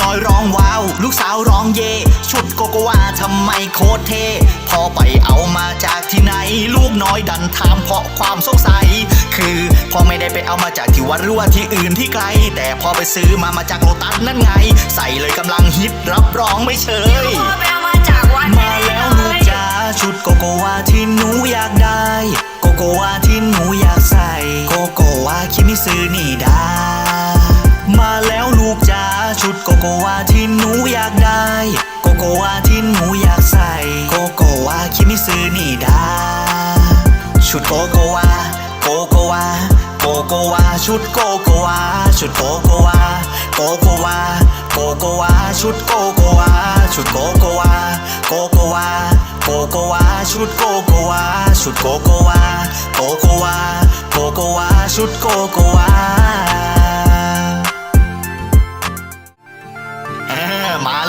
น้อยร้องว้าว ลูกสาวร้องเย่ชุดโกโกวาทำไมโคตรเท่พอไปเอามาจากที่ไหน ลูกน้อยดันถามเพราะความสงสัย คือพอไม่ได้ไปเอามาจากที่วัดหรือว่าที่อื่นที่ไกล แต่พอไปซื้อมามาจากโลตัสนั่นไง ใส่เลยกำลังฮิตรับรองไม่เชยพ่อไปเอามาจากวัดมาแล้วลูกจ๋าชุดโกโกวาที่หนูอยากได้ โกโกวาที่หนูอยากใส่ โกโกวาคิมิซึนี่ด ชุดโกโกวาที่หนูอยากได้ โกโกวาที่หนูอยากใส่ โกโกวาคิมิซึนี่ดา ชุดโกโกวา โกโกวา โกโกวา ชุดโกโกวา ชุดโกโกวา โกโกวา โกโกวา ชุดโกโกวา ชุดโกโกวา โกโกวา โกโกวา ชุดโกโกวา ชุดโกโกวา โกโกวา โกโกวา ชุดโกโกวา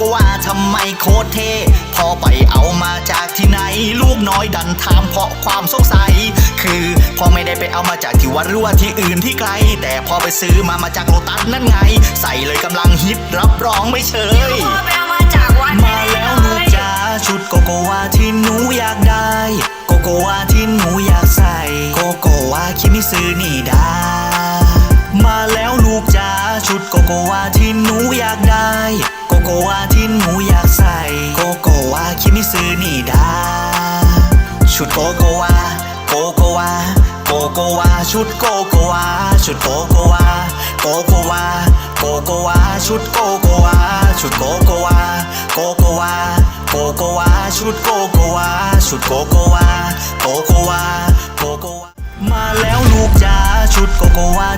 กโกวาทำไมโคตรเท่พอไปเอามาจากที่ไหน ลูกน้อยดันถามเพราะความสงสัย คือพอไม่ได้ไปเอามาจากที่วัดหรือว่าที่อื่นที่ไกล แต่พอไปซื้อมามาจากโลตัสนั่นไง ใส่เลยกำลังฮิตรับรองไม่เชยมาแล้วลูกจ๋าชุดโกโกวาที่หนูอยากได้ โกโกวาที่หนูอยากใส่ โกโกวาคิมิซึนี่ไดามา แล้วลูกจ๋าชุดโกโกวาที่หนูอยากได้ โกโกวาที่หนูอยากใส่ โกโกวาคิมิซึนี่ดาชุดโกโกวาโกโกวาโกโกวาชุดโกโกวาชุดโกโกวาโกโกวาโกโกวาชุดโกโกวาชุดโกโกวาโกโกวาโกโกวาชุดโกโกวาชุดโกโกวาโกโ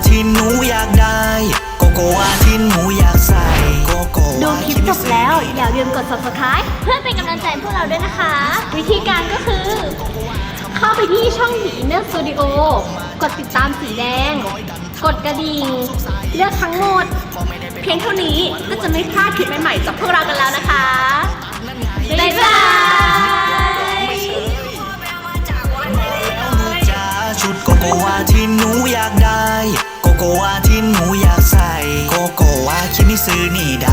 ที่หนูอยากได้ โกโกวาที่หนูอยากใส่ โกโกวาดูคลิปจบแล้ว อย่าลืมกด subscribe เพื่อเป็นกำลังใจให้พวกเราด้วยนะคะ วิธีการก็คือ เข้าไปที่ช่องผีเนื้อสตูดิโอกดติดตามสีแดง กดกระดิ่ง เลือกทั้งหมด เพียงเท่านี้ก็จะไม่พลาดคลิปใหม่ๆจากพวกเรากันแล้วนะคะบ๊ายบาย วาที่หนูอยากใส่ โกโกวาคิมิซึนี่ดา